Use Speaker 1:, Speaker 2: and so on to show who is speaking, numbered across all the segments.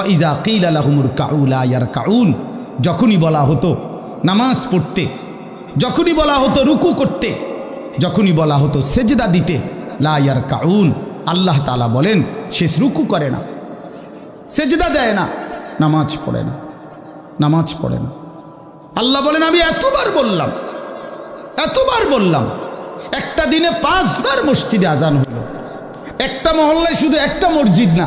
Speaker 1: ইজা যখনই বলা হতো নামাজ পড়তে, যখনই বলা হতো রুকু করতে, যখনই বলা হতো সেজদা দিতে, লা ইয়ার কাউন আল্লাহ তালা বলেন, শেষ রুকু করে না। সেজদা দেয় না, নামাজ পড়ে না, নামাজ পড়ে না। আল্লাহ বলেন, আমি এতবার বললাম এতবার বললাম, একটা দিনে পাঁচবার মসজিদে আজান হলো। একটা মহল্লায় শুধু একটা মসজিদ না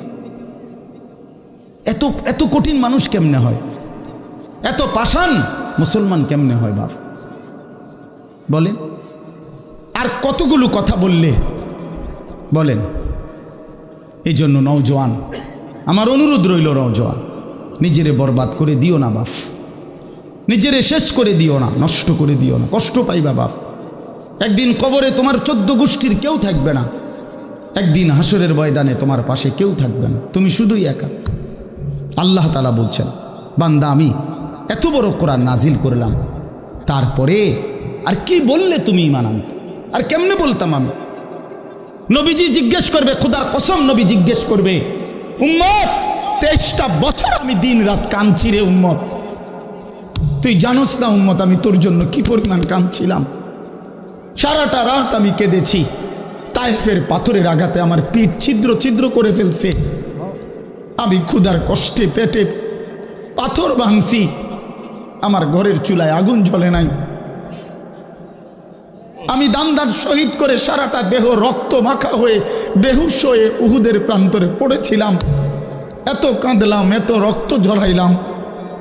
Speaker 1: এত এত কঠিন মানুষ কেমনে হয়? এত পাষাণ মুসলমান কেমনে হয় বাপ? বলেন। আর কতগুলো কথা বললে? বলেন। এই জন্য নওজোয়ান, আমার অনুরোধ রইল নওজোয়ান, নিজেরে বরবাদ করে দিও না বাপ। নিজেরে শেষ করে দিও না, নষ্ট করে দিও না, কষ্ট পাইবা বাপ। একদিন কবরে তোমার চোদ্দ গোষ্ঠীর কেউ থাকবে না। একদিন হাসরের ময়দানে তোমার পাশে কেউ থাকবে না। তুমি শুধুই একা। আল্লাহ তালা বলছেন, বান্দা আমি এত বড় কোরআন নাজিল করলাম, তারপরে আর কি বললে তুমি ইমান আনতে? আর কেমনে বলতাম আমি? নবীজি জিজ্ঞেস করবে, খুদার কসম নবী জিজ্ঞেস করবে, উম্মত, তেইশটা বছর আমি দিন রাত কাঁদছি রে উম্মত। তুই জানোস না উম্মত, আমি তোর জন্য কি পরিমাণ কাঁদছিলাম? সারাটা রাত আমি কেঁদেছি তাইফের পাথরের আঘাতে আমার পিঠ ছিদ্র ছিদ্র করে ফেলছে। আমি ক্ষুধার কষ্টে পেটে পাথর ভাঙছি। আমার ঘরের চুলায় আগুন জ্বলে নাই। আমি দান্দার শহীদ করে সারাটা দেহ রক্ত মাখা হয়ে বেহুশ হয়ে উহুদের প্রান্তরে পড়েছিলাম। এত কাঁদলাম, এত রক্ত ঝরাইলাম।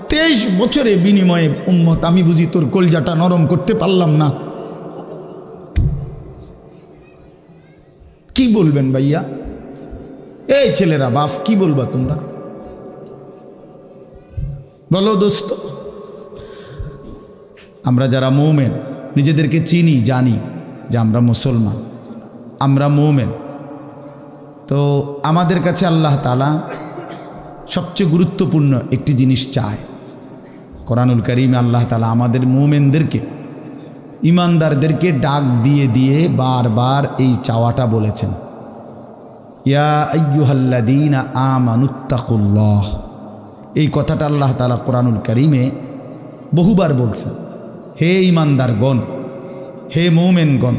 Speaker 1: তেইশ বছরে বিনিময়ে উম্মত, আমি বুঝি তোর কলজাটা নরম করতে পারলাম না। কি বলবেন ভাইয়া? এই ছেলেরা বাপ কি বলবা তোমরা? বলো দোস্ত, আমরা যারা মৌমেন, নিজেদেরকে চিনি, জানি যে আমরা মুসলমান, আমরা মৌমেন। তো আমাদের কাছে আল্লাহ তালা সবচেয়ে গুরুত্বপূর্ণ একটি জিনিস চায়। কোরআনুল করিমে আল্লাহ তালা আমাদের মোমেনদেরকে, ইমানদারদেরকে ডাক দিয়ে দিয়ে বারবার এই চাওয়াটা বলেছেন। ইয়া আমানুত্তাকুল্লাহ। এই কথাটা আল্লাহ তালা কোরআনুল করিমে বহুবার বলছেন। হে ইমানদারগণ হে মৌমেনগণ,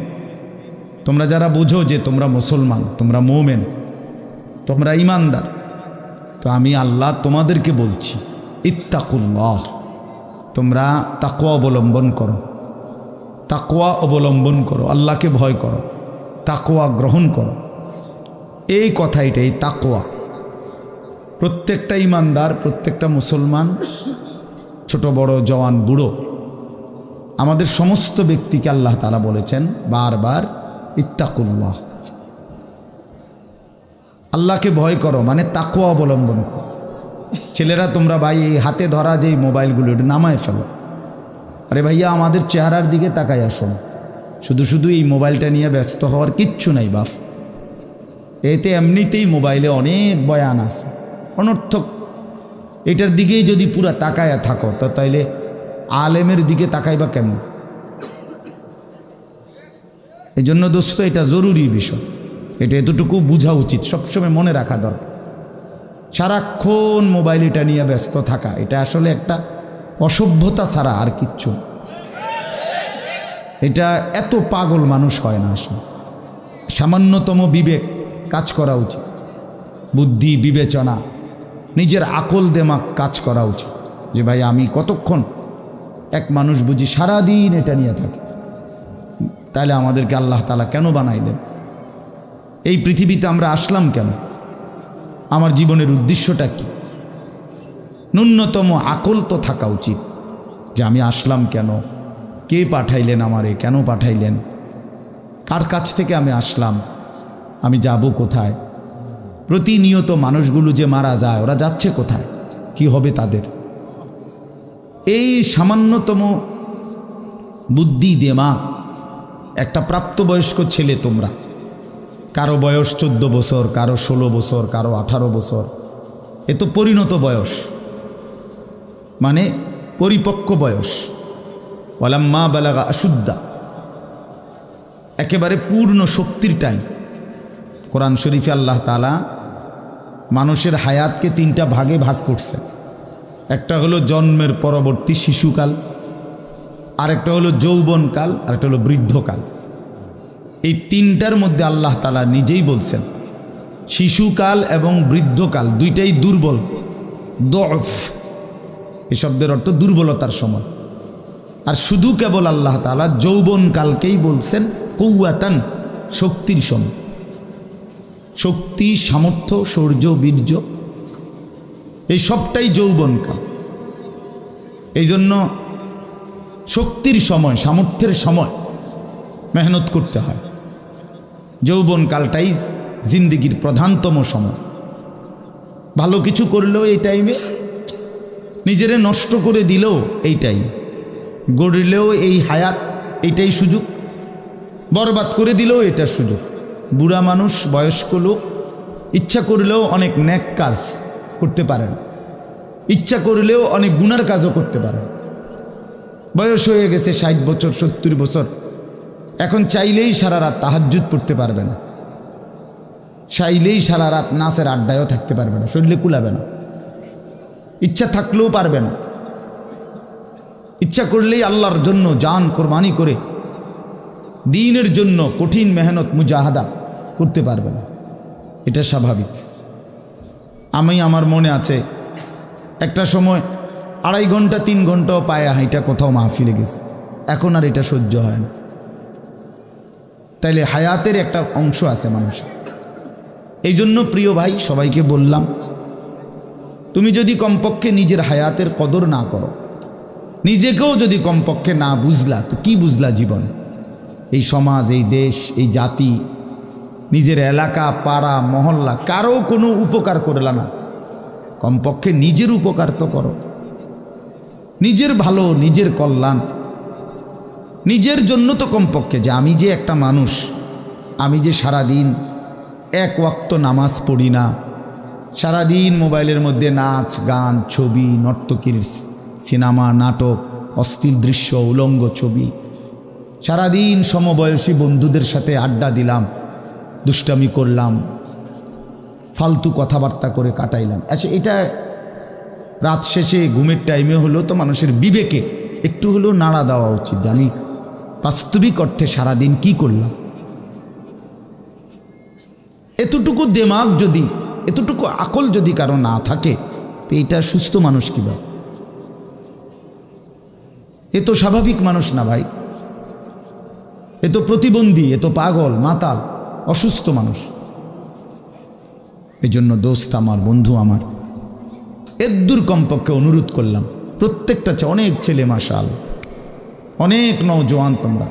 Speaker 1: তোমরা যারা বুঝো যে তোমরা মুসলমান, তোমরা মৌমেন, তোমরা ইমানদার তো আমি আল্লাহ তোমাদেরকে বলছি, ইত্তাকুল্লাহ, তোমরা তাকুয়া অবলম্বন করো। তাকুয়া অবলম্বন করো, আল্লাহকে ভয় করো তাকুয়া গ্রহণ করো। এই কথা এটা এই তাকুয়া প্রত্যেকটা ইমানদার, প্রত্যেকটা মুসলমান, ছোট, বড়, জওয়ান, বুড়ো, আমাদের সমস্ত ব্যক্তিকে আল্লাহ তালা বলেছেন বারবার, ইত্তাকুল্লাহ। আল্লাহকে ভয় করো মানে তাকুয়া অবলম্বন করো। ছেলেরা তোমরা ভাই, এই হাতে ধরা যে মোবাইলগুলো, এটা নামায় ফেলো। আরে ভাইয়া, আমাদের চেহারার দিকে তাকাই আসুন। শুধু শুধু এই মোবাইলটা নিয়ে ব্যস্ত হওয়ার কিচ্ছু নাই বাপ এতে এমনিতেই মোবাইলে অনেক বয়ান আছে। অনর্থক। এটার দিকেই যদি পুরা তাকায়া থাকো, তো তাইলে আলেমের দিকে তাকাইবা কেমন? এই জন্য দোস্ত, এটা জরুরি বিষয়। এটা এতটুকু বোঝা উচিত, সবসময় মনে রাখা দরকার। সারাক্ষণ মোবাইল এটা নিয়ে ব্যস্ত থাকা, এটা আসলে একটা অসভ্যতা ছাড়া আর কিচ্ছু এটা এত পাগল মানুষ হয় না আসলে। সামান্যতম বিবেক। কাজ করা উচিত। বুদ্ধি, বিবেচনা, নিজের আকল দেমাক কাজ করা উচিত। যে ভাই, আমি কতক্ষণ এক মানুষ বুঝি সারাদিন এটা নিয়ে থাকে? তাহলে আমাদেরকে আল্লাহ তালা কেন বানাইলেন? এই পৃথিবীতে আমরা আসলাম কেন? আমার জীবনের উদ্দেশ্যটা কি? ন্যূনতম আকল তো থাকা উচিত যে আমি আসলাম কেন? কে পাঠাইলেন আমারে? কেন পাঠাইলেন? কার কাছ থেকে আমি আসলাম? আমি যাব কোথায়? প্রতিনিয়ত মানুষগুলো যে মারা যায়, ওরা যাচ্ছে কোথায়? কি হবে তাদের? এই সামান্যতম বুদ্ধি দেমা একটা প্রাপ্তবয়স্ক ছেলে তোমরা। কারও বয়স চোদ্দ বছর, কারও ষোলো বছর, কারও আঠারো বছর। এ তো পরিণত বয়স। মানে পরিপক্ক বয়স। ওলাম্মা বেলাগা আশুদ্ধা একেবারে পূর্ণ শক্তির টাইম কোরআন শরীফে আল্লাহ তালা মানুষের হায়াতকে তিনটা ভাগে ভাগ করছে। একটা হলো জন্মের পরবর্তী শিশুকাল, আরেকটা হলো যৌবনকাল, আরেকটা হলো বৃদ্ধকাল। এই তিনটার মধ্যে আল্লাহ তালা নিজেই বলছেন, শিশুকাল এবং বৃদ্ধকাল দুইটাই দুর্বল, দফ। এই শব্দের অর্থ দুর্বলতার সময়। আর শুধু কেবল আল্লাহ তালা যৌবনকালকেই বলছেন কৌয়াতান শক্তির সময়। শক্তি, সামর্থ্য, শৌর্য, বীর্য, এই সবটাই যৌবনকাল এই জন্য শক্তির সময়, সামর্থ্যের সময় মেহনত করতে হয়। যৌবনকালটাই জিন্দিগির প্রধানতম সময়। ভালো কিছু করলেও এই টাইমে নিজেরে নষ্ট করে দিলেও এই টাইম গড়লেও এই হায়াত এইটাই সুযোগ। বরবাদ করে দিলেও এটা সুযোগ। বুড়া মানুষ, বয়স্ক লোক, ইচ্ছা করলেও অনেক ন্যাক কাজ করতে পারে না ইচ্ছা করলেও অনেক গুনার কাজও করতে পারে না। বয়স হয়ে গেছে ষাট বছর, সত্তর বছর। এখন চাইলেই সারা রাত তাহাজ্জুদ পড়তে পারবে না। চাইলেই সারা রাত নাচের আড্ডায়ও থাকতে পারবে না, শরীরে কুলাবে না। ইচ্ছা থাকলেও পারবে না। ইচ্ছা করলেই আল্লাহর জন্য জান, কোরবানি করে, দিনের জন্য কঠিন মেহনত, মুজাহাদা করতে পারবে না। এটা স্বাভাবিক। আমি, আমার মনে আছে, একটা সময় আড়াই ঘণ্টা, তিন ঘন্টাও পায়ে হাইটা কোথাও মাহফিলে গেছে। এখন আর এটা সহ্য হয় না। তাইলে হায়াতের একটা অংশ আছে মানুষের। এই জন্য প্রিয় ভাই, সবাইকে বললাম, তুমি যদি কমপক্ষে নিজের হায়াতের কদর না করো, নিজেকেও যদি কমপক্ষে না বুঝলা, তো কি বুঝলা জীবন? এই সমাজ, এই দেশ, এই জাতি নিজের এলাকা, পাড়া, মহল্লা, কারও কোনো উপকার করলা না। কমপক্ষে নিজের উপকার তো করো। নিজের ভালো, নিজের কল্যাণ। নিজের জন্য তো কমপক্ষে যে আমি যে একটা মানুষ, আমি যে সারাদিন এক ওয়াক্ত নামাজ পড়ি না, সারাদিন মোবাইলের মধ্যে নাচ, গান, ছবি, নর্তকীর সিনেমা, নাটক অস্থির দৃশ্য, উলঙ্গ ছবি, সারাদিন সমবয়সী বন্ধুদের সাথে আড্ডা দিলাম দুষ্টামি করলাম, ফালতু কথাবার্তা করে কাটাইলাম। আচ্ছা এটা রাত শেষে ঘুমের টাইমে হলো তো মানুষের বিবেকে একটু হলেও নাড়া দেওয়া উচিত জানি বাস্তবিক অর্থে সারাদিন কি করলাম। এতটুকু দেমাগ যদি, এতটুকু আকল যদি কারও না থাকে, তো এটা সুস্থ মানুষ কিবা এ তো স্বাভাবিক মানুষ না ভাই। এ তো প্রতিবন্ধী, এ তো পাগল, মাতাল। অসুস্থ মানুষ। এজন্য দোস্ত আমার, বন্ধু আমার এদ্দুর কমপক্ষে অনুরোধ করলাম, প্রত্যেকটা অনেক ছেলে মাসাল অনেক নৌজওয়ান তোমরা।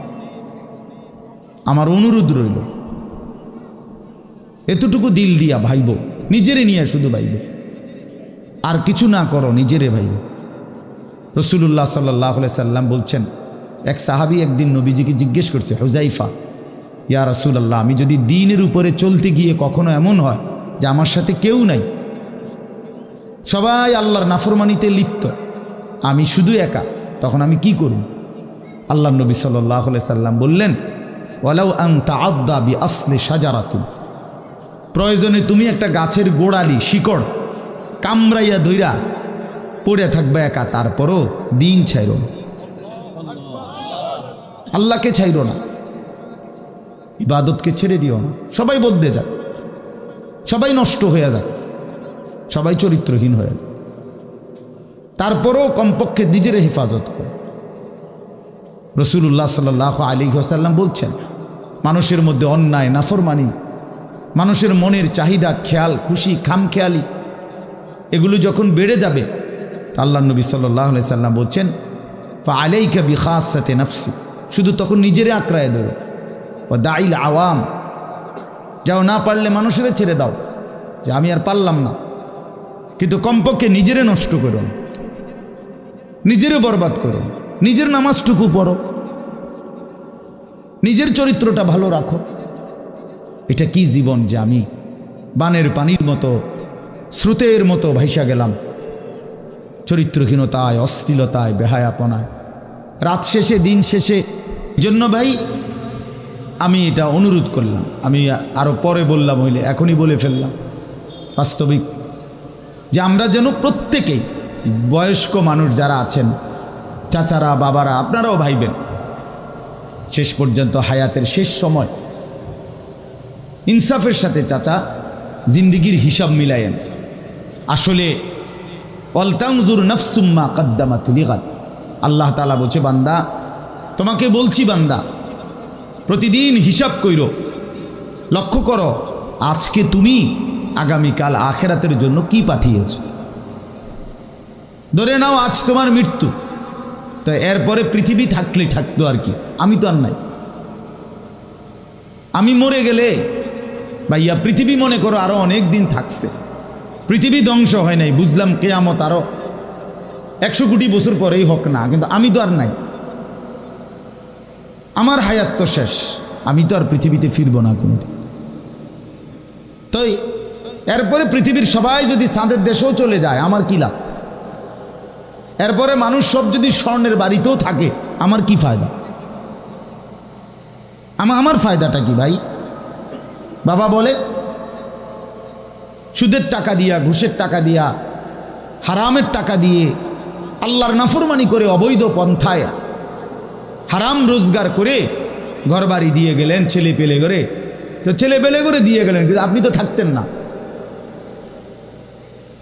Speaker 1: আমার অনুরোধ রইল, এতটুকু দিল দিয়া ভাইব, নিজেরে নিয়ে শুধু ভাইব, আর কিছু না করো, নিজেরে ভাইব। রসুল্লাহ সাল্লাহ সাল্লাম বলছেন, এক সাহাবি একদিন নবীজিকে জিজ্ঞেস করছে হুজাইফা ইয়া রসুলাল্লাহ, আমি যদি দিনের উপরে চলতে গিয়ে কখনো এমন হয় যে আমার সাথে কেউ নাই? সবাই আল্লাহর নাফরমানিতে লিপ্ত। আমি শুধু একা, তখন আমি কি করব? আল্লাহ নবী সাল্লাহ সাল্লাম বললেন, ওয়ালাউ আং তাআদ্দা বি আসলে সাজারাতুন প্রয়োজনে তুমি একটা গাছের গোড়ালি, শিকড় কামড়াইয়া ধইরা পড়ে থাকবে একা, তারপরও দিন ছাইর না। আল্লাহকে ছাইর না। ইবাদতকে ছেড়ে দিও না। সবাই বলতে যাক। সবাই নষ্ট হয়ে যাক। সবাই চরিত্রহীন হয়ে যাক। তারপরেও কমপক্ষে নিজের হেফাজত করে। রসুল্লাহ সাল আলী হোসাল্লাম বলছেন, মানুষের মধ্যে অন্যায়, নাফরমানি, মানুষের মনের চাহিদা, খেয়াল, খুশি, খামখেয়ালি, এগুলো যখন বেড়ে যাবে আল্লাহ নবী সাল্লাহ সাল্লাম বলছেন, ফা আলাইকা বি খাস সাথে নফসি। শুধু তখন নিজেরে আঁকড়ায় দেবে ও দাইল আওয়াম। যাও না পারলে মানুষেরা ছেড়ে দাও। যে আমি আর পারলাম না। কিন্তু কমপক্ষে নিজেরে নষ্ট করো। না। নিজেরে বরবাদ করো। নিজের নামাজটুকু পড়ো। নিজের চরিত্রটা ভালো রাখো। এটা কি জীবন যে আমি বানের পানির মতো, স্রোতের মতো ভাইসা গেলাম? চরিত্রহীনতায়, অশ্লীলতায়, বেহায়াপনায়। রাত শেষে, দিন শেষে। জন্য ভাই আমি এটা অনুরোধ করলাম। আমি আরও পরে বললাম হইলে, এখনই বলে ফেললাম। বাস্তবিক। যে আমরা যেন প্রত্যেকেই বয়স্ক মানুষ যারা আছেন, চাচারা, বাবারা, আপনারাও ভাইবেন, শেষ পর্যন্ত হায়াতের শেষ সময়, ইনসাফের সাথে চাচা জিন্দিগির হিসাব মিলায়েন। আসলে অলতাংজুর নফসুম্মা কদ্দামা তুলিগাত আল্লাহ তালা বলছে, বান্দা, তোমাকে বলছি বান্দা প্রতিদিন হিসাব কইর। লক্ষ্য করো, আজকে তুমি আগামীকাল আখেরাতের জন্য কি পাঠিয়েছ? ধরে নাও আজ তোমার মৃত্যু। তো এরপরে পৃথিবী থাকলে থাকতো আর কি। আমি তো আর নাই। আমি মরে গেলে, ভাইয়া, পৃথিবী মনে করো আরও অনেক দিন থাকছে। পৃথিবী ধ্বংস হয় নাই, বুঝলাম কেয়ামত আরও একশো কোটি বছর পরেই হোক না, কিন্তু আমি তো আর নাই। আমার হায়াত তো শেষ। আমি তো আর পৃথিবীতে ফিরব না কোনোদিন। তাই, এরপরে পৃথিবীর সবাই যদি চাঁদের দেশেও চলে যায়, আমার কি লাভ? এরপরে মানুষ সব যদি স্বর্ণের বাড়িতেও থাকে, আমার কি ফায়দা? আমা, আমার ফায়দাটা কি ভাই? বাবা বলে, সুদের টাকা দিয়া, ঘুষের টাকা দিয়া, হারামের টাকা দিয়ে, আল্লাহর নাফরমানি করে অবৈধ পন্থায় হারাম রোজগার করে ঘরবাড়ি দিয়ে গেলেন, ছেলে পেলে করে। তো ছেলে পেলে করে দিয়ে গেলেন, কিন্তু আপনি তো থাকতেন না।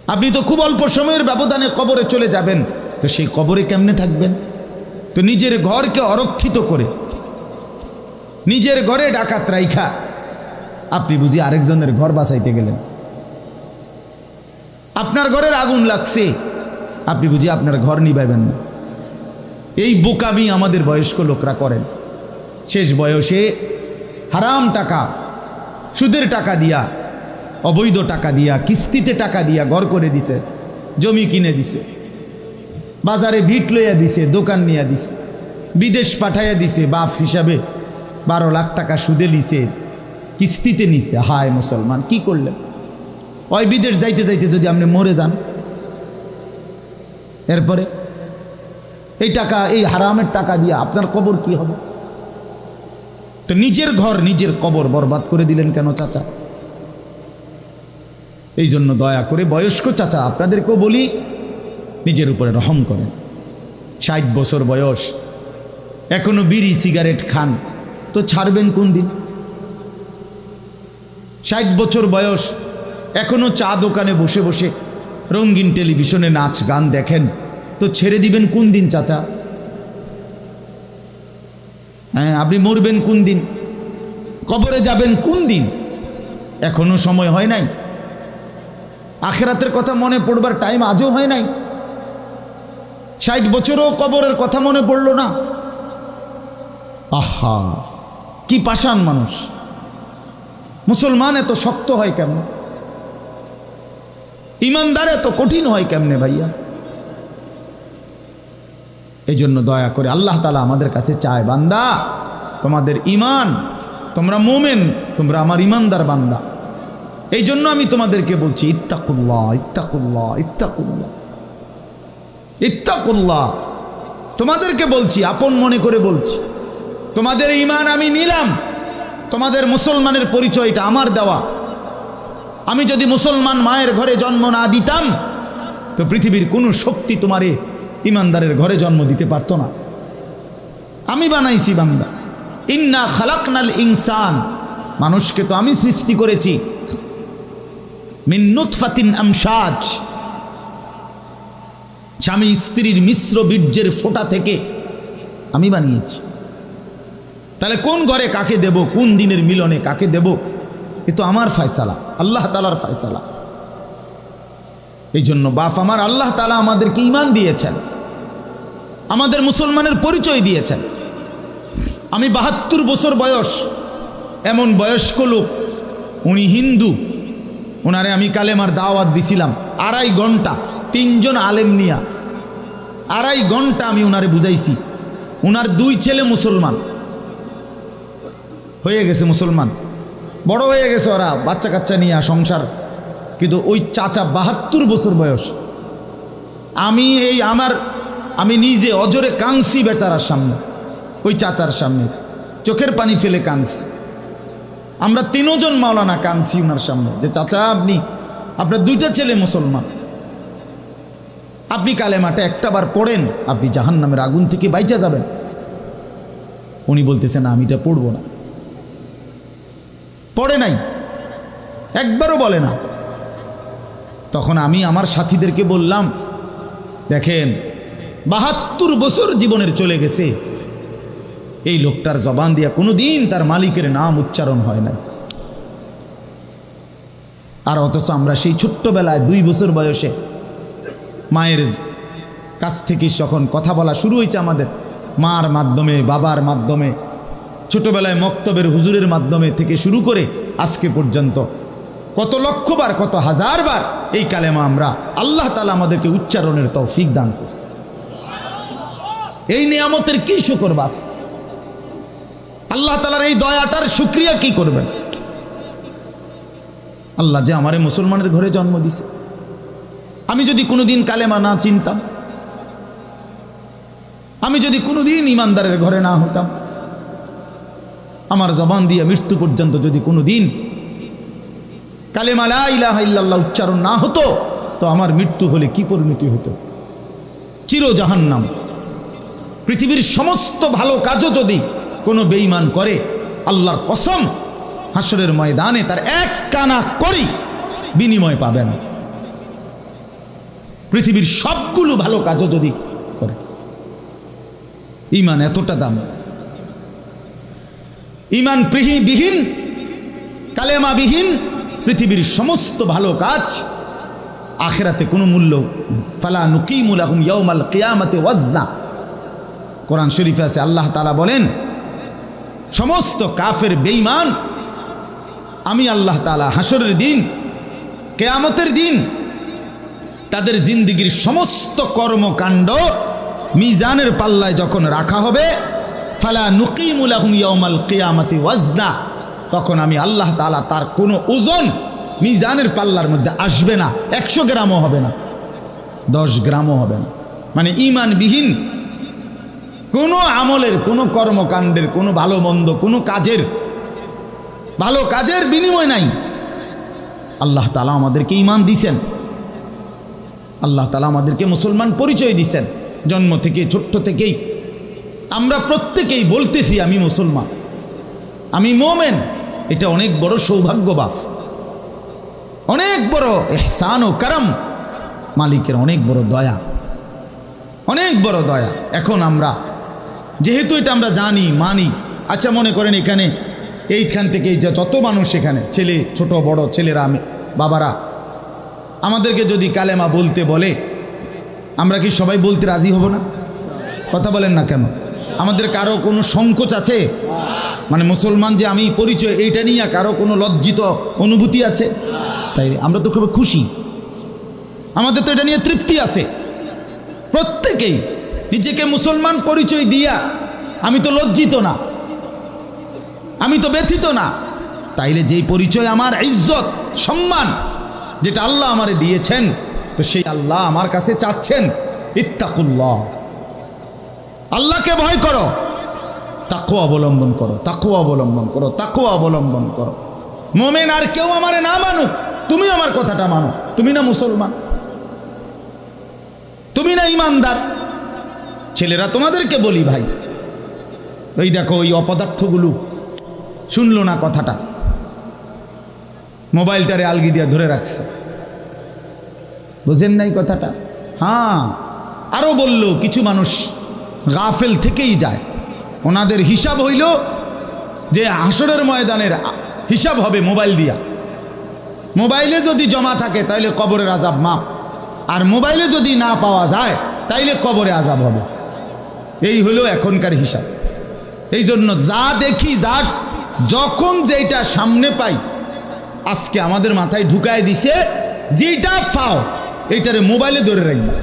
Speaker 1: আপনি তো খুব অল্প সময়ের ব্যবধানে কবরে চলে যাবেন। তো সেই কবরে কেমনে থাকবেন? তো নিজের ঘরকে অরক্ষিত করে। নিজের ঘরে ডাকাত রাইখা। আপনি বুঝি আরেকজনের ঘর বাঁচাইতে গেলেন। আপনার ঘরের আগুন লাগছে। আপনি বুঝি আপনার ঘর নিবাইবেন না। এই বোকামি আমাদের বয়স্ক লোকরা করেন। শেষ বয়সে হারাম টাকা, সুদের টাকা দিয়া, অবৈধ টাকা দিয়া, কিস্তিতে টাকা দিয়া ঘর করে দিছে, জমি কিনে দিছে, বাজারে ভিট লইয়া দিছে, দোকান নিয়ে দিছে, বিদেশ পাঠাইয়া দিছে, বাপ হিসাবে বারো লাখ টাকা সুদে নিছে, কিস্তিতে নিছে। হায় মুসলমান, কি করলেন? ওই বিদেশ যাইতে যাইতে যদি আপনি মরে যান, এরপরে এই টাকা, এই হারামের টাকা দিয়ে আপনার কবর কি হবে? তো নিজের ঘর, নিজের কবর বরবাদ করে দিলেন কেন চাচা? এই জন্য দয়া করে বয়স্ক চাচা, আপনাদেরকেও বলি, নিজের উপরে রহম করেন। ষাট বছর বয়স, এখনও বিড়ি, সিগারেট খান। তো ছাড়বেন কোন দিন? ষাট বছর বয়স, এখনও চা দোকানে বসে বসে রঙিন টেলিভিশনে নাচ, গান দেখেন। তো ছেড়ে দিবেন কোন দিন, চাচা? হ্যাঁ আপনি মরবেন কোন দিন? কবরে যাবেন কোন দিন? এখনও সময় হয় নাই। আখেরাতের কথা মনে পড়বার টাইম আজও হয় নাই। ষাট বছরও কবরের কথা মনে পড়ল না। আহা, কি পাষাণ মানুষ। মুসলমান এত শক্ত হয় কেমন? ইমানদার এত কঠিন হয় কেমনে ভাইয়া? এই জন্য দয়া করে আল্লাহ তালা আমাদের কাছে চায়, বান্দা, তোমাদের ইমান তোমরা মোমেন, তোমরা আমার ইমানদার বান্দা। এই জন্য আমি তোমাদেরকে বলছি, ইত্তাকুল্লাহ ইত্তাকুল্লাহ ইত্তাকুল্লাহ ইত্তাকুল্লাহ। তোমাদেরকে বলছি, আপন মনে করে বলছি, তোমাদের ইমান আমি নিলাম, তোমাদের মুসলমানের পরিচয়টা আমার দেওয়া। আমি যদি মুসলমান মায়ের ঘরে জন্ম না দিতাম, তো পৃথিবীর কোনো শক্তি তোমারে ইমানদারের ঘরে জন্ম দিতে পারতো না। আমি বানাইছি বান্দা। ইন্না খালাকনাল ইনসান। মানুষকে তো আমি সৃষ্টি করেছি। মিন্নুৎফাতিন আমসাজ স্বামী স্ত্রীর মিশ্র বীর্যের ফোঁটা থেকে আমি বানিয়েছি। তাহলে কোন ঘরে কাকে দেব, কোন দিনের মিলনে কাকে দেব, এ তো আমার ফয়সালা, আল্লাহ তালার ফয়সালা। এই জন্য বাপ আমার, আল্লাহ তালা আমাদেরকে ইমান দিয়েছেন। আমাদের মুসলমানের পরিচয় দিয়েছেন আমি বাহাত্তর বছর বয়স, এমন বয়স্ক লোক, উনি হিন্দু। ওনারে আমি কালেমার দাওয়াত দিছিলাম, আড়াই ঘণ্টা, তিনজন আলেম নিয়া। আড়াই ঘণ্টা আমি ওনারে বুঝাইছি। ওনার দুই ছেলে মুসলমান। হয়ে গেছে মুসলমান। বড় হয়ে গেছে ওরা বাচ্চা কাচ্চা নিয়ে সংসার। কিন্তু ওই চাচা বাহাত্তর বছর বয়স। আমি এই আমার আমি নিজে অজরে কাঁদছি বেচারার সামনে, ওই চাচার সামনে। চোখের পানি ফেলে কাঁদছি। আমরা তিনজন মাওলানা কাঁদছি ওনার সামনে, যে চাচা, আপনি, আপনার দুইটা ছেলে মুসলমান। আপনি কালেমাটা একটা বার পড়েন, আপনি জাহান নামের আগুন থেকে বাইচা যাবেন। উনি বলতেছেন আমি এটা পড়ব না। পড়ে নাই, একবারও বলে না। তখন আমি আমার সাথীদেরকে বললাম, দেখেন বাহাত্তর বছর জীবনের চলে গেছে। এই লোকটার জবান দিয়া কোনো দিন তার মালিকের নাম উচ্চারণ হয় না আর অথচ আমরা সেই ছোট্টবেলায় দুই বছর বয়সে মায়ের কাছ থেকে যখন কথা বলা শুরু হয়েছে আমাদের, মার মাধ্যমে, বাবার মাধ্যমে, ছোটবেলায় মক্তবের হুজুরের মাধ্যমে থেকে শুরু করে আজকে পর্যন্ত কত লক্ষবার কত হাজারবার এই কালেমা আমরা আল্লাহ তালা আমাদেরকে উচ্চারণের তৌফিক দান করছে। এই নিয়ামতের কি শুকর বাপ? আল্লাহ তালার এই দয়াটার শুক্রিয়া কি করবেন? আল্লাহ যে আমারে মুসলমানের ঘরে জন্ম দিছে। আমি যদি কোনোদিন কালেমা না চিনতাম, আমি যদি কোনোদিন ইমানদারের ঘরে না হতাম, আমার জবান দিয়ে মৃত্যু পর্যন্ত যদি কোনো দিন কালেমা লা ইলাহা ইল্লাল্লাহ উচ্চারণ না হতো, তো আমার মৃত্যু হলে কি পরিণতি হতো? চির জাহান্নাম পৃথিবীর সমস্ত ভালো কাজও যদি কোনো বেঈমান করে, আল্লাহর কসম হাসরের ময়দানে তার এক কানা করি বিনিময় পাবে না। পৃথিবীর সবগুলো ভালো কাজও যদি করে। ইমান এতটা দাম। ইমান বিহীন কালেমাবিহীন, পৃথিবীর সমস্ত ভালো কাজ আখেরাতে কোনো মূল্য ফালা নুকিমুল আহম ইয়মাল কেয়ামতে ওয়াজনা। কোরআন শরীফে আছে, আল্লাহ তালা বলেন, সমস্ত কাফের বেইমান আমি আল্লাহ তালা হাসরের দিন, কেয়ামতের দিন, তাদের জিন্দিগির সমস্ত কর্মকাণ্ড মিজানের পাল্লায় যখন রাখা হবে, ফালা নুকিমুল আহম ইয়মাল কেয়ামতে ওয়াজনা, তখন আমি আল্লাহ তালা তার কোনো ওজন মিজানের পাল্লার মধ্যে আসবে না, একশো গ্রামও হবে না, দশ গ্রামও হবে না। মানে ইমানবিহীন কোনো আমলের, কোনো কর্মকাণ্ডের, কোনো ভালো মন্দ, কোনো কাজের, ভালো কাজের বিনিময় নাই। আল্লাহ তালা আমাদেরকে ইমান দিছেন। আল্লাহ তালা আমাদেরকে মুসলমান পরিচয় দিছেন। জন্ম থেকে, ছোট্ট থেকেই। আমরা প্রত্যেকেই বলতেছি, আমি মুসলমান। আমি মোমেন। এটা অনেক বড় সৌভাগ্য বাস অনেক বড় এহসান ও কারাম। মালিকের অনেক বড় দয়া। অনেক বড় দয়া। এখন আমরা যেহেতু এটা আমরা জানি, মানি। আচ্ছা মনে করেন এখানে, এইখান থেকে যে যত মানুষ এখানে, ছেলে ছোট, বড়, ছেলেরা, আমি, বাবারা, আমাদেরকে যদি কালেমা বলতে বলে, আমরা কি সবাই বলতে রাজি হব না? কথা বলেন না কেন? আমাদের কারও কোনো সংকোচ আছে? মানে মুসলমান যে আমি পরিচয়, এইটা নিয়ে কারও কোনো লজ্জিত অনুভূতি আছে? তাই আমরা তো খুব খুশি। আমাদের তো এটা নিয়ে তৃপ্তি আছে। প্রত্যেকেই। নিজেকে মুসলমান পরিচয় দিয়া আমি তো লজ্জিত না। আমি তো ব্যথিত না। তাইলে যেই পরিচয় আমার ইজ্জত, সম্মান, যেটা আল্লাহ আমারে দিয়েছেন, তো সেই আল্লাহ আমার কাছে চাচ্ছেন, ইত্তাকুল্লাহ। আল্লাহকে ভয় করো। তাকু অবলম্বন করো তাকু অবলম্বন করো তাকু অবলম্বন করো। মোমেন আর কেউ আমারে না মানুক তুমি আমার কথাটা মানো। তুমি না মুসলমান। তুমি না ইমানদার। ছেলেরা তোমাদেরকে বলি ভাই। ওই দেখো ওই অপদার্থগুলো। শুনলো না কথাটা। মোবাইলটারে আলগি দিয়ে ধরে রাখছে। বোঝেন নাই কথাটা? হ্যাঁ আরও বলল, কিছু মানুষ গাফেল থেকেই যায়। ওনাদের হিসাব হইল যে আসরের ময়দানের হিসাব হবে মোবাইল দিয়া। মোবাইলে যদি জমা থাকে, তাইলে কবরের আজাব মাপ আর মোবাইলে যদি না পাওয়া যায়, তাইলে কবরে আজাব হবে। এই হলো এখনকার হিসাব। এই জন্য যা দেখি, যা যখন যেটা সামনে পাই, আজকে আমাদের মাথায় ঢুকায় দিছে যেটা পাও, এইটারে মোবাইলে ধরে রাখবা।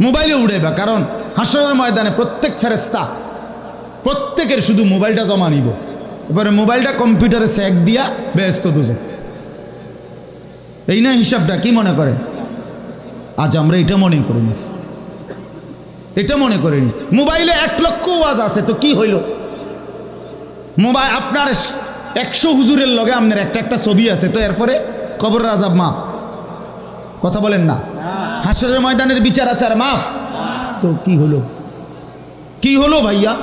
Speaker 1: মোবাইলে উড়াইবা, কারণ হাসরের ময়দানে প্রত্যেক ফেরেস্তা প্রত্যেকের শুধু মোবাইলটা জমা নিব। এবারে মোবাইলটা কম্পিউটারে স্যাক দিয়া ব্যস্ত দুজন। এই না হিসাবটা কি মনে করেন? আজ আমরা এটা মনে করে নিস এটা মনে করেন। মোবাইলে এক লক্ষ ওয়াজ আছে, তো কি হইল? মোবাইল আপনার একশো হুজুরের লগে আপনার একটা একটা ছবি আছে, তো এরপরে কবর রাজাব মা কথা বলেন না। হাসরের ময়দানের বিচার আচার মাফ। তো কি হলো? কি হলো ভাইয়া?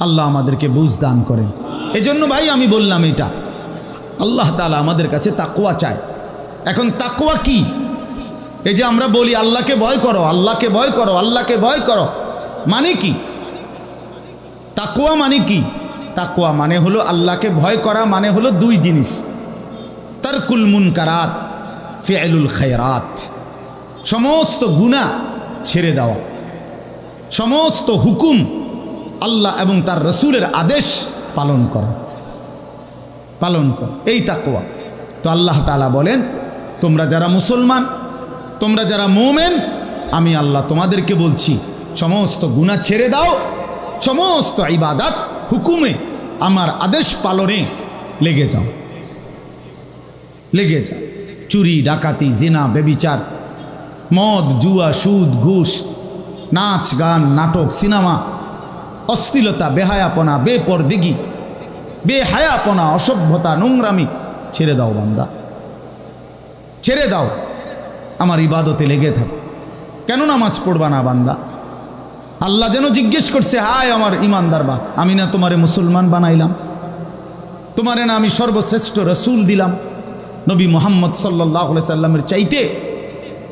Speaker 1: আল্লাহ আমাদেরকে বুঝ দান করেন। এজন্য ভাই আমি বললাম এটা। আল্লাহ তালা আমাদের কাছে তাকুয়া চায়। এখন তাকুয়া কি? এই যে আমরা বলি, আল্লাহকে ভয় করো, আল্লাহকে ভয় করো, আল্লাহকে ভয় করো মানে কি? তাকুয়া মানে কি? তাকুয়া মানে হলো আল্লাহকে ভয় করা মানে হলো দুই জিনিস। তারকুল মুনকারাত ফেলুল খায়রাত। সমস্ত গুণা ছেড়ে দেওয়া। সমস্ত হুকুম আল্লাহ এবং তার রসুলের আদেশ পালন করা। পালন করা। এই তাকুয়া তো আল্লাহ তালা বলেন, তোমরা যারা মুসলমান তোমরা যারা মোমেন, আমি আল্লাহ তোমাদেরকে বলছি, সমস্ত গুণা ছেড়ে দাও, সমস্ত ইবাদাত হুকুমে আমার আদেশ পালনে লেগে যাও। লেগে যাও। চুরি, ডাকাতি, জেনা বেবিচার মদ, জুয়া, সুদ, ঘুষ, নাচ, গান, নাটক, সিনেমা, অশ্লীলতা, বেহায়াপনা, বেপরদিগি, বেহায়াপনা, অসভ্যতা, নোংরামি ছেড়ে দাও বান্দা। ছেড়ে দাও। আমার ইবাদতে লেগে থাক। কেন নামাজ পড়বা না বান্দা? আল্লাহ যেন জিজ্ঞেস করছে, হায় আমার ইমানদার বা, আমি না তোমারে মুসলমান বানাইলাম। তোমারে না আমি সর্বশ্রেষ্ঠ রসুল দিলাম। নবী মোহাম্মদ সাল্লাহ সাল্লামের চাইতে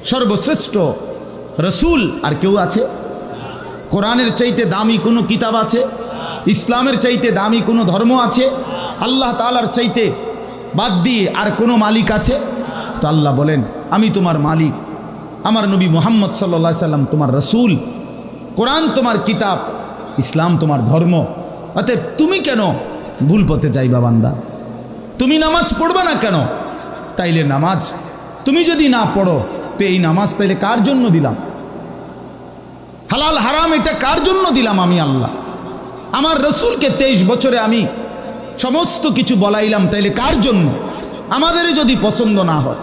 Speaker 1: সর্বশ্রেষ্ঠ রসুল আর কেউ আছে? কোরআনের চাইতে দামি কোনো কিতাব আছে? ইসলামের চাইতে দামি কোনো ধর্ম আছে? আল্লাহ তালার চাইতে বাদ দিয়ে আর কোনো মালিক আছে? তো আল্লাহ বলেন, আমি তোমার মালিক। আমার নবী মোহাম্মদ সাল্লা সাল্লাম তোমার রসুল। কোরআন তোমার কিতাব, ইসলাম তোমার ধর্ম। অতএব তুমি কেন ভুল পথে যাইবা বান্দা? তুমি নামাজ পড়বা না কেন? তাইলে নামাজ। তুমি যদি না পড়ো, তো এই নামাজ তাইলে কার জন্য দিলাম? হালাল, হারাম, এটা কার জন্য দিলাম আমি আল্লাহ? আমার রসুলকে তেইশ বছরে আমি সমস্ত কিছু বলাইলাম, তাইলে কার জন্য? আমাদের যদি পছন্দ না হয়।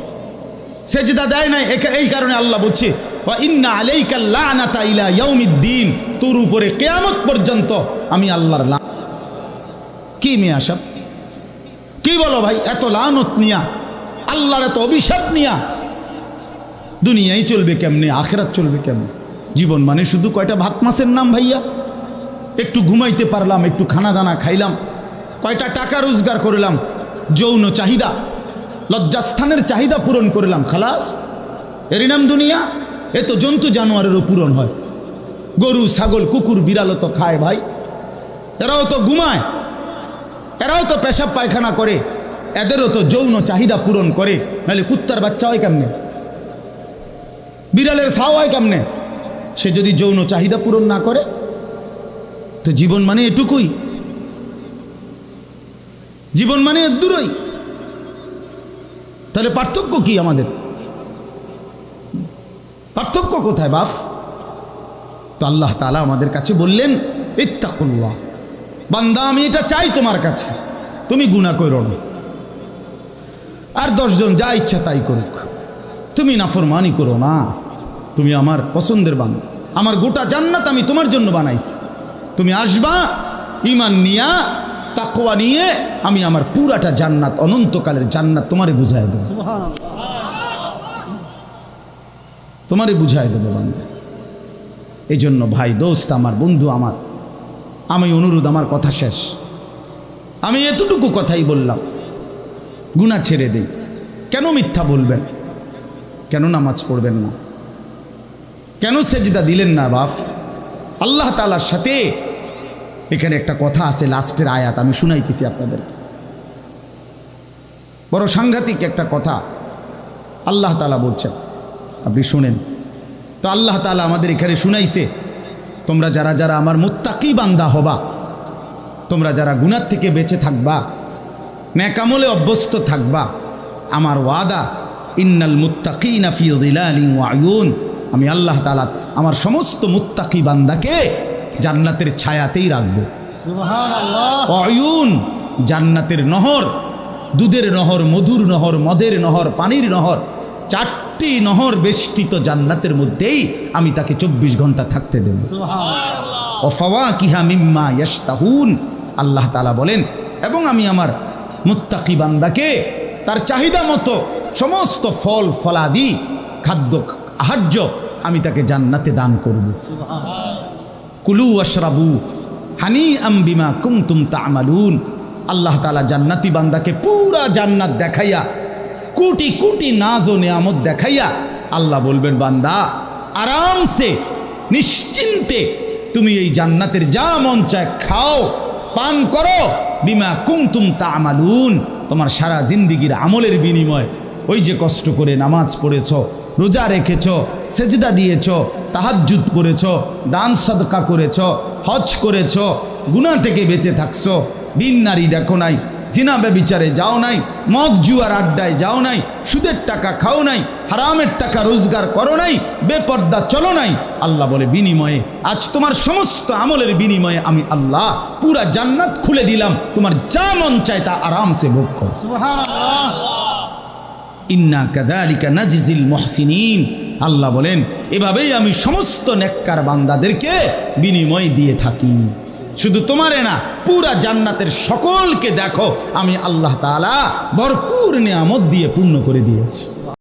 Speaker 1: সেজদা দেয় নাই এই কারণে আল্লাহ বলছে ইয়াউমিদ্দিন। তোর উপরে কিয়ামত পর্যন্ত আমি আল্লাহর লা কি মিয়া সব কি বলো ভাই, এত লানত নিয়া, আল্লাহর এত অভিশাপ নিয়া। দুনিয়াই চলবে কেমনে, আখেরাত চলবে কেমনে? জীবন মানে শুধু কয়টা ভাত মাছের নাম ভাইয়া? একটু ঘুমাইতে পারলাম, একটু খানা দানা খাইলাম, কয়টা টাকা রোজগার করলাম, যৌন চাহিদা। লজ্জাস্থানের চাহিদা পূরণ করলাম, খালাস। এরই নাম দুনিয়া। এ তো জন্তু জানোয়ারেরও পূরণ হয়। গরু, ছাগল, কুকুর, বিড়ালও তো খায় ভাই। এরাও তো ঘুমায়। এরাও তো পেশাব পায়খানা করে। এদেরও তো যৌন চাহিদা পূরণ করে। নাহলে কুত্তার বাচ্চা হয় কেমনে? বিড়ালের ছাও হয় কেমনে? সে যদি যৌন চাহিদা পূরণ না করে, তো জীবন মানে এটুকুই। জীবন মানে দূরই। তাহলে পার্থক্য কি আমাদের? পার্থক্য কোথায় বাফ তো আল্লাহ তালা আমাদের কাছে বললেন, ইত্তাকুল্লাহ, বান্দা, আমি এটা চাই তোমার কাছে। তুমি গুণা করো না। আর দশজন যা ইচ্ছা তাই করুক। তুমি নাফরমানি করো না। তুমি আমার পছন্দের বান আমার গোটা জান্নাত আমি তোমার জন্য বানাইছি। তুমি আসবা ইমান নিয়া তাকওয়া নিয়ে আমি আমার পুরাটা জান্নাত অনন্তকালের জান্নাত তোমারে বুঝাই দেবো। তোমারে বুঝাই দেবো বান্দা। এই জন্য ভাই দোস্ত আমার বন্ধু আমার আমি অনুরোধ আমার কথা শেষ। আমি এতটুকু কথাই বললাম গুণা ছেড়ে দেই। কেন মিথ্যা বলবেন? কেন নামাজ পড়বেন না? কেন সেজদা দিলেন না বাপ? আল্লাহ তালার সাথে এখানে একটা কথা আছে, লাস্টের আয়াত, আমি শুনাইতেছি আপনাদেরকে। বড় সাংঘাতিক একটা কথা, আল্লাহ তালা বলছেন, আপনি শুনেন। তো আল্লাহ তালা আমাদের এখানে শুনাইছে, তোমরা যারা যারা আমার মুত্তাকি বান্দা হবা, তোমরা যারা গুনার থেকে বেঁচে থাকবা ন্যাকামলে অভ্যস্ত থাকবা, আমার ওয়াদা, ইন্নাল মুত্তাকি ফি যিলালিন ওয়া আয়ুন, আমি আল্লাহ তালা আমার সমস্ত মুত্তাকি বান্দাকে জান্নাতের ছায়াতেই রাখব। অয়ুন জান্নাতের নহর দুধের নহর মধুর নহর মদের নহর পানির নহর চারটি নহর বেষ্টিত জান্নাতের মধ্যেই আমি তাকে চব্বিশ ঘণ্টা থাকতে দেব। ও ফওয়া কিহা মিম্মা ইয়াস্তাহুন আল্লাহ তালা বলেন এবং আমি আমার মুত্তাকি বান্দাকে তার চাহিদা মতো সমস্ত ফল ফলাদি খাদ্য আহার্য আমি তাকে জান্নাতে দান করব। কুলু আশরাবু হানি আম্বিমা কুমতুম তামালুন। আল্লাহ তালা জান্নাতি বান্দাকে পুরা জান্নাত দেখাইয়া, কোটি কোটি নাজ ও নিয়ামত দেখাইয়া আল্লাহ বলবেন, বান্দা, আরামসে, নিশ্চিন্তে তুমি এই জান্নাতের যা মন চায় খাও, পান করো, বিমা কুমতুম তামালুন। তোমার সারা জিন্দিগির আমলের বিনিময় ওই যে কষ্ট করে নামাজ পড়েছ রোজা রেখেছ, সেজদা দিয়েছ, তাহাজ্জুদ করেছ, দান সদকা করেছ, হজ করেছ, গুনাহ থেকে বেঁচে থাকছ। বিন নারী দেখো নাই, জিনা ব্যবিচারে যাও নাই, মদ জুয়ার আড্ডায় যাও নাই, সুদের টাকা খাও নাই, হারামের টাকা রোজগার করো নাই, বেপর্দা চলো নাই। আল্লাহ বলে, বিনিময়ে, আজ তোমার সমস্ত আমলের বিনিময়ে আমি আল্লাহ পুরা জান্নাত খুলে দিলাম, তোমার যা মন চায় তা আরামসে ভোগ করো। ইন্না কাদালিকা নাজিজিল মহসিনিন। আল্লাহ বলেন, এভাবেই আমি সমস্ত নেককার বান্দাদেরকে বিনিময় দিয়ে থাকি। শুধু তোমারে না, পুরা জান্নাতের সকলকে দেখো, আমি আল্লাহ তালা ভরপুর নিয়ামত দিয়ে পূর্ণ করে দিয়েছি।